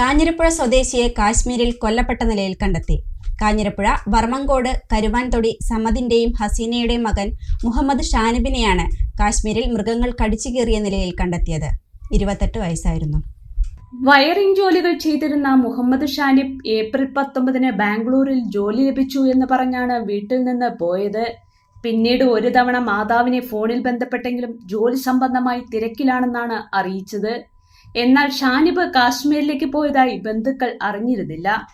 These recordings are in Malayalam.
കാഞ്ഞിരപ്പുഴ സ്വദേശിയെ കാശ്മീരിൽ കൊല്ലപ്പെട്ട നിലയിൽ കണ്ടെത്തി. കാഞ്ഞിരപ്പുഴ വർമ്മങ്കോട് കരുവാൻതൊടി സമദിന്റെയും ഹസീനയുടെയും മകൻ മുഹമ്മദ് ഷാനിബിനെയാണ് കാശ്മീരിൽ മൃഗങ്ങൾ കടിച്ചു കീറിയ നിലയിൽ കണ്ടെത്തിയത്. ഇരുപത്തെട്ട് വയസ്സായിരുന്നു. വയറിംഗ് ജോലികൾ ചെയ്തിരുന്ന മുഹമ്മദ് ഷാനിബ് ഏപ്രിൽ പത്തൊമ്പതിന് ബാംഗ്ലൂരിൽ ജോലി ലഭിച്ചു എന്ന് പറഞ്ഞാണ് വീട്ടിൽ നിന്ന് പോയത്. പിന്നീട് ഒരു തവണ മാതാവിനെ ഫോണിൽ ബന്ധപ്പെട്ടെങ്കിലും ജോലി സംബന്ധമായി തിരക്കിലാണെന്നാണ് അറിയിച്ചത്. എന്നാൽ ഷാനിബ് കാശ്മീരിലേക്ക് പോയതായി ബന്ധുക്കൾ അറിഞ്ഞിരുന്നില്ല.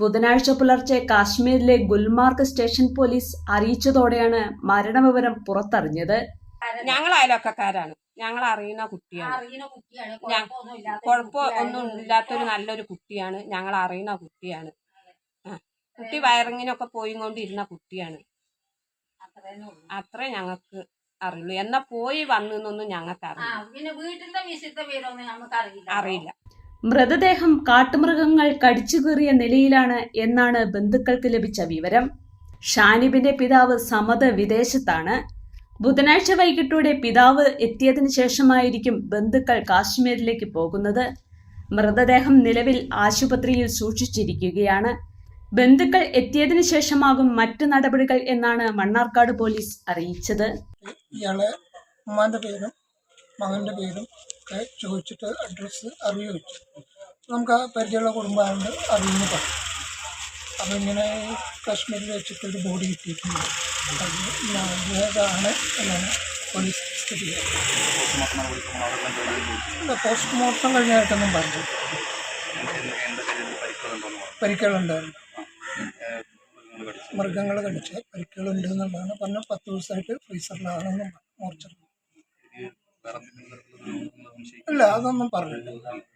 ബുധനാഴ്ച പുലർച്ചെ കാശ്മീരിലെ ഗുൽമാർഗ് സ്റ്റേഷൻ പോലീസ് അറിയിച്ചതോടെയാണ് മരണവിവരം പുറത്തറിഞ്ഞത്. ഞങ്ങൾ അയലൊക്കക്കാരാണ് ഞങ്ങൾ അറിയുന്ന കുട്ടിയാണ്. അറിയുന്ന കുട്ടിയാണ്. ഞാൻ- കുഴപ്പമൊന്നുമില്ലാത്ത കുഴപ്പം കുട്ടിയാണ്. ഒന്നും ഇല്ലാത്തൊരു നല്ലൊരു കുട്ടിയാണ്. ഞങ്ങൾ അറിയുന്ന കുട്ടിയാണ് കുട്ടി വയറിങ്ങിനൊക്കെ പോയിക്കൊണ്ടിരുന്ന കുട്ടിയാണ്. അത്ര ഉള്ളൂ. അത്രേ ഞങ്ങൾക്ക് അറിയുള്ളൂ. എന്നാ പോയി വന്നു എന്നൊന്നും ഞങ്ങൾക്ക് ആ അറിയില്ല. പിന്നെ വീട്ടിന്റെ വിശുദ്ധ പേരൊന്നും നമുക്ക് അറിയില്ല അറിയില്ല. മൃതദേഹം കാട്ടുമൃഗങ്ങൾ കടിച്ചുകീറിയ നിലയിലാണ് എന്നാണ് ബന്ധുക്കൾക്ക് ലഭിച്ച വിവരം. ഷാനിബിന്റെ പിതാവ് സമത വിദേശത്താണ്. ബുധനാഴ്ച വൈകിട്ടോടെ പിതാവ് എത്തിയതിന് ശേഷമായിരിക്കും ബന്ധുക്കൾ കാശ്മീരിലേക്ക് പോകുന്നത്. മൃതദേഹം നിലവിൽ ആശുപത്രിയിൽ സൂക്ഷിച്ചിരിക്കുകയാണ്. ബന്ധുക്കൾ എത്തിയതിനു ശേഷമാകും മറ്റു നടപടികൾ എന്നാണ് മണ്ണാർക്കാട് പോലീസ് അറിയിച്ചത്. ഇയാളെ ഉമ്മാന്റെ പേരും മകന്റെ പേരും ഒക്കെ ചോദിച്ചിട്ട് അഡ്രസ്സ് അറിയിച്ചു. നമുക്ക് ആ പരിചയമുള്ള കുടുംബമായതുകൊണ്ട് അറിയുന്നു പറഞ്ഞു അപ്പോൾ ഇങ്ങനെ കാശ്മീരിൽ വെച്ചിട്ട് ഒരു ബോഡി കിട്ടിയിട്ടുണ്ട്. ആണ് എന്നാണ് പോലീസ് സ്ഥിതി ഇല്ല പോസ്റ്റ്മോർട്ടം കഴിഞ്ഞായിട്ടൊന്നും പറഞ്ഞു? പരിക്കുകളുണ്ടായിരുന്നു മൃഗങ്ങൾ കടിച്ച പരിക്കുകളുണ്ട് എന്നുള്ളതാണ്. പറഞ്ഞ പത്ത് ദിവസമായിട്ട് ഫ്രീസറിലാണെന്നും മോർച്ചറിൽ ഇല്ല അതൊന്നും പറഞ്ഞില്ല.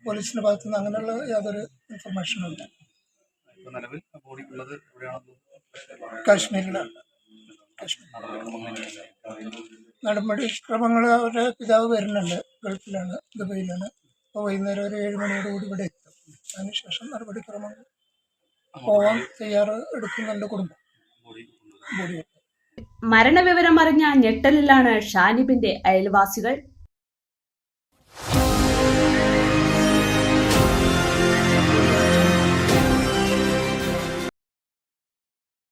പോലീസിന്റെ ഭാഗത്തു നിന്ന് അങ്ങനെയുള്ള യാതൊരു ഇൻഫർമേഷനും ഇല്ല. കാശ്മീരിലാണ്. നടപടി ക്രമങ്ങൾ അവരുടെ പിതാവ് വരുന്നുണ്ട് ഗൾഫിലാണ് ദുബൈയിലാണ്. അപ്പോൾ വൈകുന്നേരം ഒരു ഏഴ് മണിയോടുകൂടി ഇവിടെ എത്തും. അതിനുശേഷം നടപടിക്രമങ്ങൾ പോവാൻ തയ്യാറ് എടുക്കുന്നുണ്ട് കുടുംബം. മരണവിവരം അറിഞ്ഞ ഞെട്ടലിലാണ് ഷാനിബിന്റെ അയൽവാസികൾ